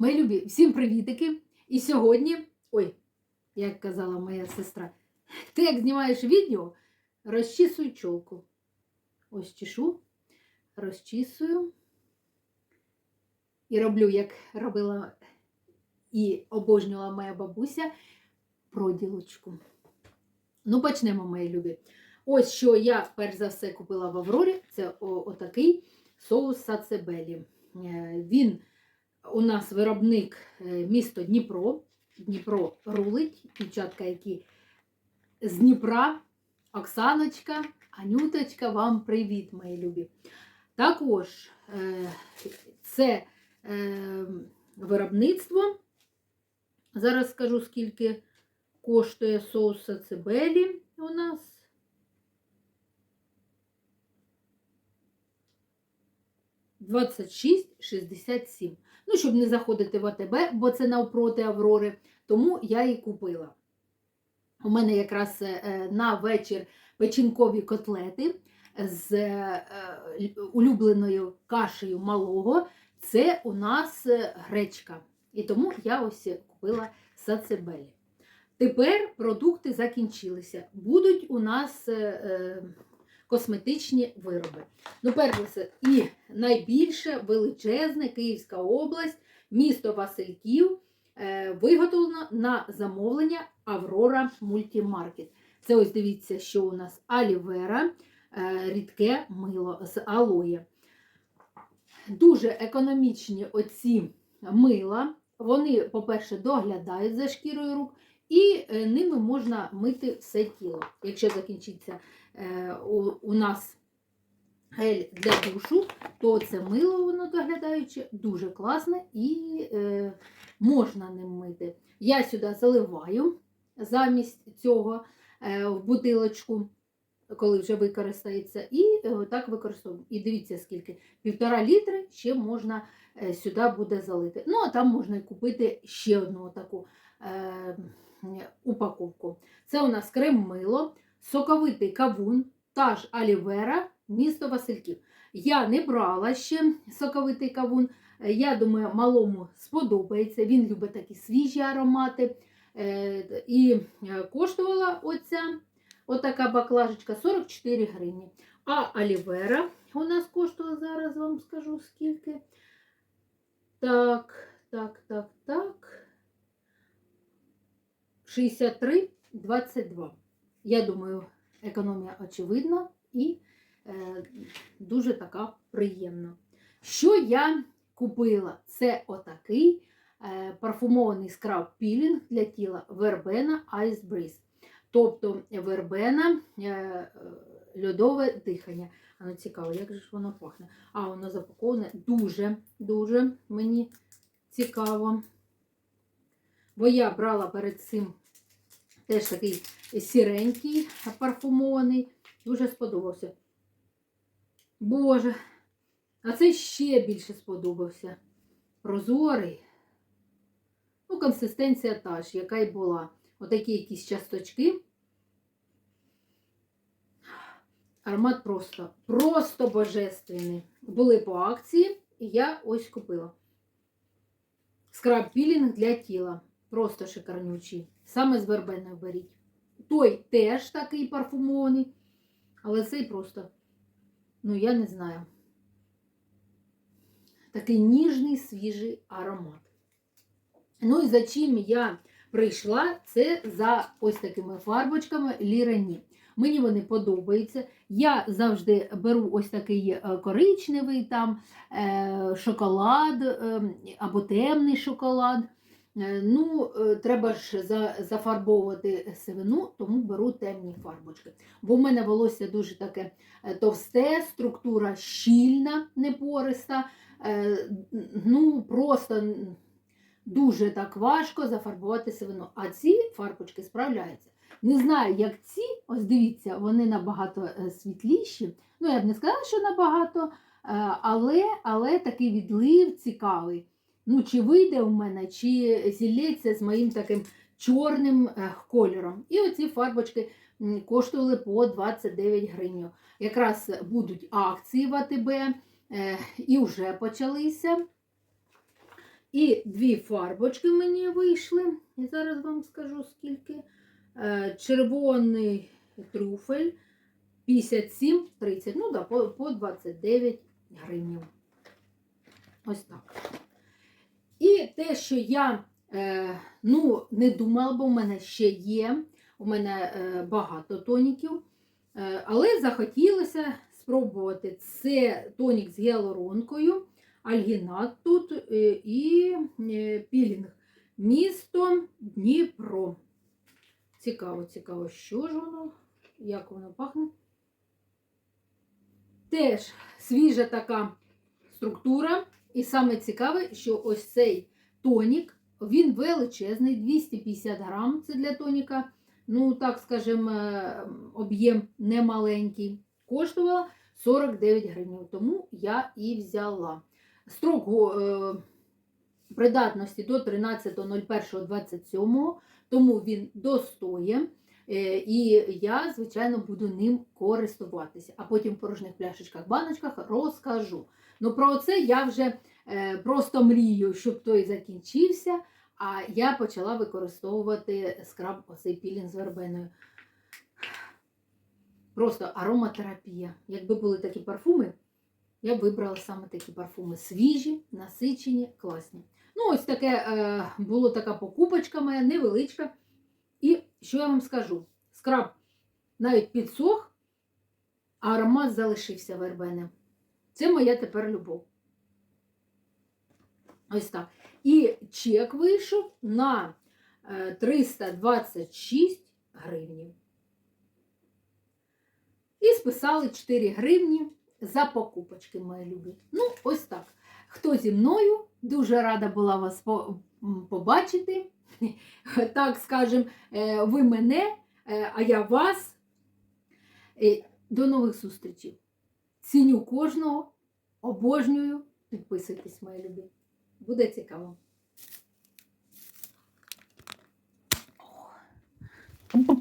Мої любі, всім привітики! І сьогодні, ой, як казала моя сестра, ти як знімаєш відео, розчісуй чолку. Ось чешу, розчісую. І роблю, як робила і обожнювала моя бабуся, проділочку. Ну, почнемо, мої любі. Ось що я перш за все купила в Аврорі. Це отакий соус сацебелі. Е, Він у нас виробник е, місто Дніпро. Дніпро рулить. Дівчатка, які з Дніпра, Оксаночка, Анюточка, вам привіт, мої любі. Також е, це е, виробництво. Зараз скажу, скільки коштує соус сацебелі у нас. Двадцять шість шістдесят сім. Ну, щоб не заходити в АТБ, бо це навпроти Аврори, тому я і купила. У мене якраз е, на вечір печінкові котлети з е, улюбленою кашею малого. Це у нас е, гречка. І тому я ось купила сацебелі. Тепер продукти закінчилися. Будуть у нас е, е, косметичні вироби. Ну, перш за все, і найбільше величезне Київська область, місто Васильків, е, виготовлено на замовлення Аврора Мультімаркет. Це ось дивіться, що у нас алівера, е, рідке мило з алоє. Дуже економічні оці мила. Вони, по-перше, доглядають за шкірою рук, і е, ними можна мити все тіло. Якщо закінчиться е, у, нас гель для душу, то це мило, воно доглядаюче, дуже класне і е, можна ним мити. Я сюди заливаю замість цього в бутилочку, коли вже використається, і так використовую. І дивіться, скільки півтора літри ще можна сюди буде залити. Ну, а там можна купити ще одну таку упаковку. Це у нас крем-мило, соковитий кавун, та ж алівера, місто Васильків. Я не брала ще соковитий кавун. Я думаю, малому сподобається. Він любить такі свіжі аромати. Е, І е, коштувала оця отака баклажечка 44 гривні. А алівера у нас коштує зараз, вам скажу скільки. Так, так, так, так. 63,22. Я думаю, економія очевидна і е, дуже така приємна. Що я купила? Це отакий е, парфумований скраб пілінг для тіла Verbena Ice Breeze. Тобто вербена, е, е, льодове дихання. Воно цікаво, як же ж воно пахне. А воно запаковане дуже-дуже мені цікаво. Бо я брала перед цим теж такий сіренький парфумований. Дуже сподобався. Боже, а це ще більше сподобався. Прозорий. Ну, консистенція та ж, яка й була. Отакі якісь часточки. Аромат просто, просто божественний. Були по акції, і я ось купила. Скраб пілінг для тіла. Просто шикарнючий. Саме з вербеною беріть. Той теж такий парфумований, але цей просто, ну, я не знаю. Такий ніжний, свіжий аромат. Ну і за чим я прийшла, це за ось такими фарбочками Лірені. Мені вони подобаються. Я завжди беру ось такий е, коричневий там е, шоколад е, або темний шоколад. Е, Ну, е, треба ж за- зафарбовувати сивину, тому беру темні фарбочки. Бо в мене волосся дуже таке е, товсте, структура щільна, непориста. Ну, просто дуже так важко зафарбувати сивину. А ці фарбочки справляються. Не знаю, як ці, ось дивіться, вони набагато світліші. Ну, я б не сказала, що набагато, але, але такий відлив цікавий. Ну, чи вийде у мене, чи зілється з моїм таким чорним е, кольором. І оці фарбочки коштували по 29 гривень. Якраз будуть акції в АТБ, е, і вже почалися. І дві фарбочки мені вийшли. І зараз вам скажу скільки. Е, Червоний трюфель 57,30. Ну да, по 29 гривень. Ось так. І те, що я е, ну, не думала, бо в мене ще є. У мене е, багато тоніків. Е, але захотілося спробувати. Це тонік з гіалуронкою, альгінат тут і пілінг. Місто Дніпро. Цікаво, цікаво, що ж воно, як воно пахне. Теж свіжа така структура. І саме цікаве, що ось цей тонік, він величезний, 250 грам. Це для тоніка. Ну, так скажемо, е, об'єм немаленький. Коштувала 49 гривень. Тому я і взяла. Строк е, придатності до 13.01.27, тому він достоє. Е, І я, звичайно, буду ним користуватися. А потім в порожніх пляшечках, баночках розкажу. Ну про це я вже е, просто мрію, щоб той закінчився. А я почала використовувати скраб оцей пілінг з вербеною. Просто ароматерапія. Якби були такі парфуми, я б вибрала саме такі парфуми. Свіжі, насичені, класні. Ну, ось таке е, було така покупочка моя, невеличка. Що я вам скажу? Скраб навіть підсох, а аромат залишився вербеним. Це моя тепер любов. Ось так. І чек вийшов на е, 326 гривнів. І списали 4 гривні за покупочки, мої любі. Ну, ось так. Хто зі мною? Дуже рада була вас побачити. Так скажем, е, ви мене, е, а я вас. До нових зустрічей. Ціню кожного, обожнюю. Підписуйтесь, мої любі. Буде цікаво.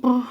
О.